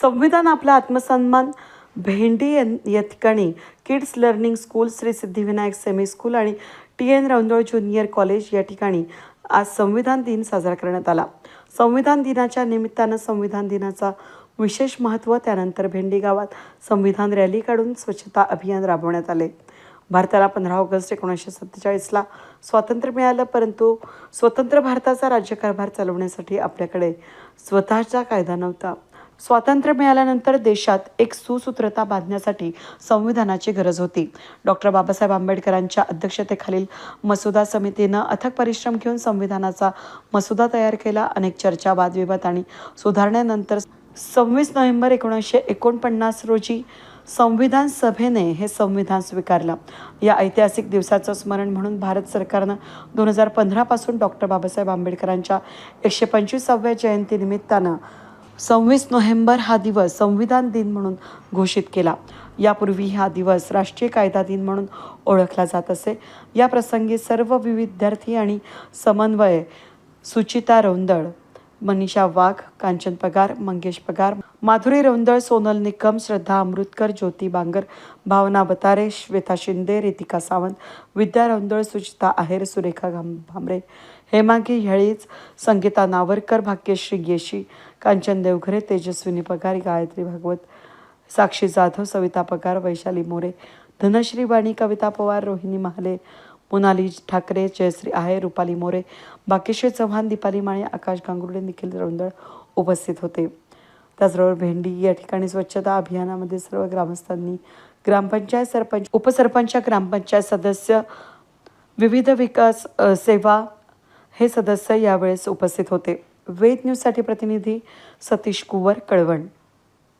संविधान आपला आत्मसन्मान भेंडी या- या ठिकाणी kids learning school Shri Siddhivinayak semi school आणि T N Raundal junior college या ठिकाणी आज संविधान दिन साजरा करण्यात आला. संविधान दिनाच्या निमित्तानं संविधान दिनाचा विशेष महत्त्व त्यानंतर भेंडी गावात संविधान रॅली काढून स्वच्छता अभियान राबवण्यात आले. भारताला पंधरा ऑगस्ट एकोणीसशे सत्तेचाळीसला स्वातंत्र्य मिळालं परंतु स्वतंत्र भारताचा राज्यकारभार चालवण्यासाठी आपल्याकडे स्वतःचा कायदा नव्हता. स्वातंत्र्य मिळाल्यानंतर देशात एक सुसूत्रता बांधण्यासाठी संविधानाची गरज होती. डॉक्टर बाबासाहेब आंबेडकरांच्या अध्यक्षतेखालील मसुदा समितीनं अथक परिश्रम घेऊन संविधानाचा मसुदा तयार केला. अनेक चर्चा वादविवाद आणि सुधारण्यानंतर सव्वीस नोव्हेंबर एकोणीसशे एकोणपन्नास रोजी संविधान सभेने हे संविधान स्वीकारलं. या ऐतिहासिक दिवसाचं स्मरण म्हणून भारत सरकारनं दोन हजार पंधरापासून डॉक्टर बाबासाहेब आंबेडकरांच्या एकशे पंचवीसाव्या जयंतीनिमित्तानं सव्वीस नोव्हेंबर हा दिवस संविधान दिन म्हणून घोषित केला. यापूर्वी हा दिवस राष्ट्रीय कायदा दिन म्हणून ओळखला जात असे. या प्रसंगी सर्व विद्यार्थी आणि समन्वय सुचिता रौंदळ मनीषा वाघ कांचन पगार मंगेश पगार माधुरी रौंदळ सोनल निकम श्रद्धा अमृतकर ज्योती बांगर भावना बतारे श्वेता शिंदे रितिका सावंत विद्या रौंदळ सुचिता आहेर सुरेखा भांबरे हेमांगी हेळीज संगीता नावरकर भाग्यश्री येशी कांचन देवघरे तेजस्विनी पगार गायत्री भागवत साक्षी जाधव सविता पगार वैशाली मोरे धनश्री वाणी कविता पवार रोहिणी महाले मोनाली ठाकरे जयश्री आहे रुपाली मोरे बाकेश्वर चव्हाण दीपाली माळे आकाश गांगुर्डे निखिल रौंदळ उपस्थित होते. त्याचबरोबर भेंडी या ठिकाणी स्वच्छता अभियानामध्ये सर्व ग्रामस्थांनी ग्रामपंचायत सरपंच उपसरपंच ग्रामपंचायत सदस्य विविध विकास सेवा हे सदस्य यावेळेस उपस्थित होते. वेद न्यूजसाठी प्रतिनिधी सतीश कुवर कळवण.